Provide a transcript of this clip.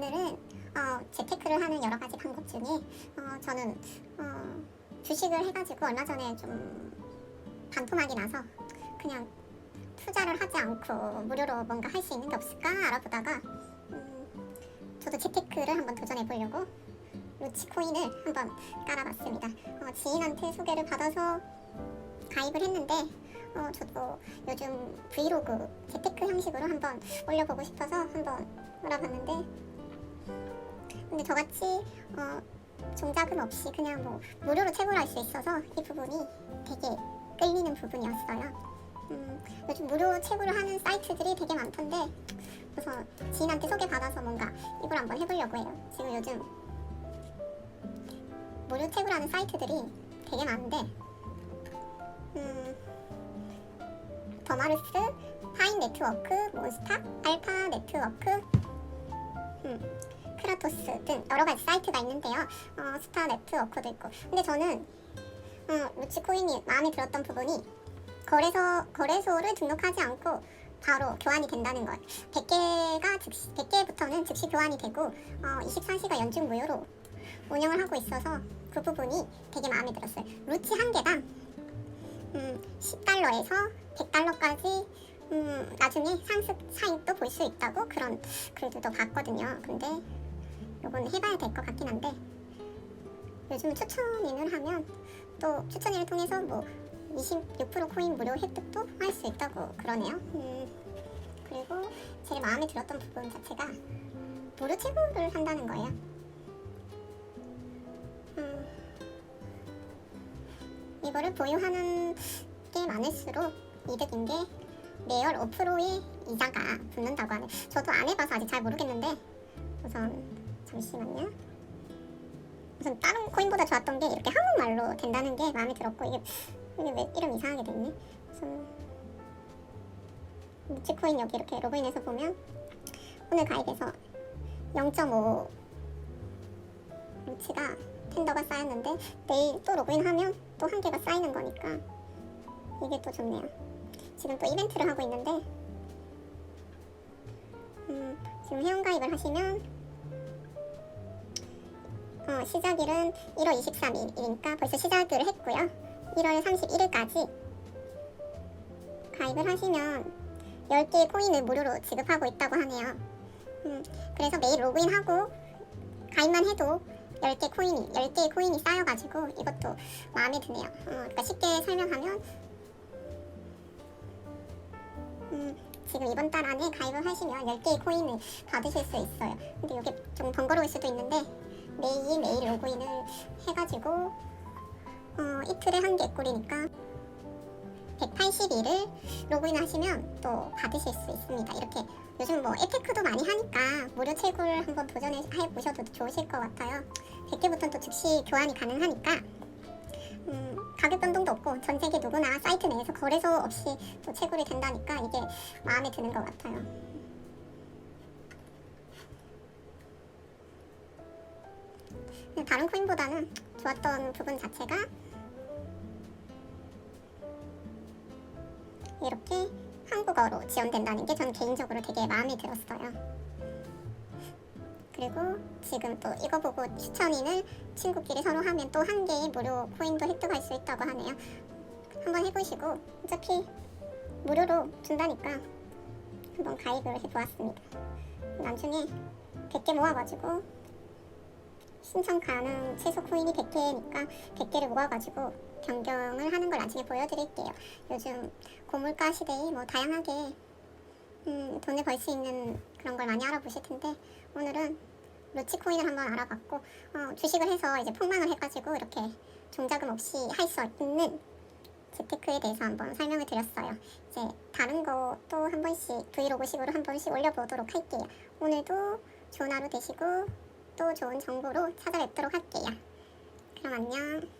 오늘은 어, 재테크를 하는 여러 가지 방법 중에 어, 저는 어, 주식을 해가지고 얼마 전에 좀 반토막이 나서 그냥 투자를 하지 않고 무료로 뭔가 할 수 있는 게 없을까 알아보다가 음, 저도 재테크를 한번 도전해 보려고 루치코인을 한번 깔아봤습니다. 어, 지인한테 소개를 받아서 가입을 했는데 어, 저도 요즘 브이로그 재테크 형식으로 한번 올려보고 싶어서 한번 알아봤는데 근데 저같이 어, 종자금 없이 그냥 뭐 무료로 채굴할 수 있어서 이 부분이 되게 끌리는 부분이었어요. 음, 요즘 무료 채굴을 하는 사이트들이 되게 많던데 그래서 지인한테 소개받아서 뭔가 이걸 한번 해보려고 해요. 지금 요즘 무료 채굴하는 사이트들이 되게 많은데 음, 더마르스, 파인 네트워크, 몬스타, 알파 네트워크, 음, 크라토스 등 여러 가지 사이트가 있는데요. 어, 스타 네트워크도 있고. 근데 저는 어, 루치코인이 마음에 들었던 부분이 거래소 거래소를 등록하지 않고 바로 교환이 된다는 것. 100개가 즉시 100개부터는 즉시 교환이 되고 어, 24시간 연중 무료로 운영을 하고 있어서 그 부분이 되게 마음에 들었어요. 루치 한 개당 음, 10달러에서 100달러까지 음, 나중에 상승 차익도 볼 수 있다고 그런 글들도 봤거든요. 근데 요건 해봐야 될 것 같긴 한데 요즘 추천인을 하면 또 추천인을 통해서 뭐 26% 코인 무료 획득도 할 수 있다고 그러네요. 음, 그리고 제일 마음에 들었던 부분 자체가 무료 채굴을 한다는 거예요. 음, 이거를 보유하는 게 많을수록 이득인 게 매월 5%의 이자가 붙는다고 하네. 저도 안 해봐서 아직 잘 모르겠는데 우선 잠시만요. 우선 다른 코인보다 좋았던 게 이렇게 한국말로 된다는 게 마음에 들었고 이게 이게 왜 이름 이상하게 됐니? 우선 루치코인 여기 이렇게 로그인해서 보면 오늘 가입해서 0.5 루치가 텐더가 쌓였는데 내일 또 로그인하면 또 한 개가 쌓이는 거니까 이게 또 좋네요. 지금 또 이벤트를 하고 있는데 음, 지금 회원가입을 하시면 어, 시작일은 1월 23일이니까 벌써 시작을 했고요. 1월 31일까지 가입을 하시면 10개의 코인을 무료로 지급하고 있다고 하네요. 음, 그래서 매일 로그인하고 가입만 해도 10개 코인이 10개의 코인이 쌓여가지고 이것도 마음에 드네요. 어, 그러니까 쉽게 설명하면 음, 지금 이번 달 안에 가입을 하시면 10개의 코인을 받으실 수 있어요. 근데 이게 좀 번거로울 수도 있는데 매일 매일 로그인을 해가지고 어, 이틀에 한개 꼴이니까 180일을 로그인하시면 또 받으실 수 있습니다. 이렇게 요즘 뭐 에테크도 많이 하니까 무료 채굴 한번 도전해 보셔도 좋으실 것 같아요. 100개부터는 또 즉시 교환이 가능하니까 음, 가격 변동도 없고 전 세계 누구나 사이트 내에서 거래소 없이 또 채굴이 된다니까 이게 마음에 드는 것 같아요. 다른 코인보다는 좋았던 부분 자체가 이렇게 한국어로 지원된다는 게전 개인적으로 되게 마음에 들었어요. 그리고 지금 또 이거 보고 추천인을 친구끼리 서로 하면 또 한 개의 무료 코인도 획득할 수 있다고 하네요. 한번 해보시고 어차피 무료로 준다니까 한번 가입을 해보았습니다. 나중에 100개 모아가지고 신청 가능 최소 코인이 100개니까 100개를 모아가지고 변경을 하는 걸 나중에 보여드릴게요. 요즘 고물가 시대에 뭐 다양하게 음, 돈을 벌 수 있는 그런 걸 많이 알아보실 텐데 오늘은 루치 코인을 한번 알아봤고 어, 주식을 해서 이제 폭망을 해가지고 이렇게 종자금 없이 할 수 있는 재테크에 대해서 한번 설명을 드렸어요. 이제 다른 거 또 한 번씩 브이로그식으로 한 번씩 올려보도록 할게요. 오늘도 좋은 하루 되시고 또 좋은 정보로 찾아뵙도록 할게요. 그럼 안녕.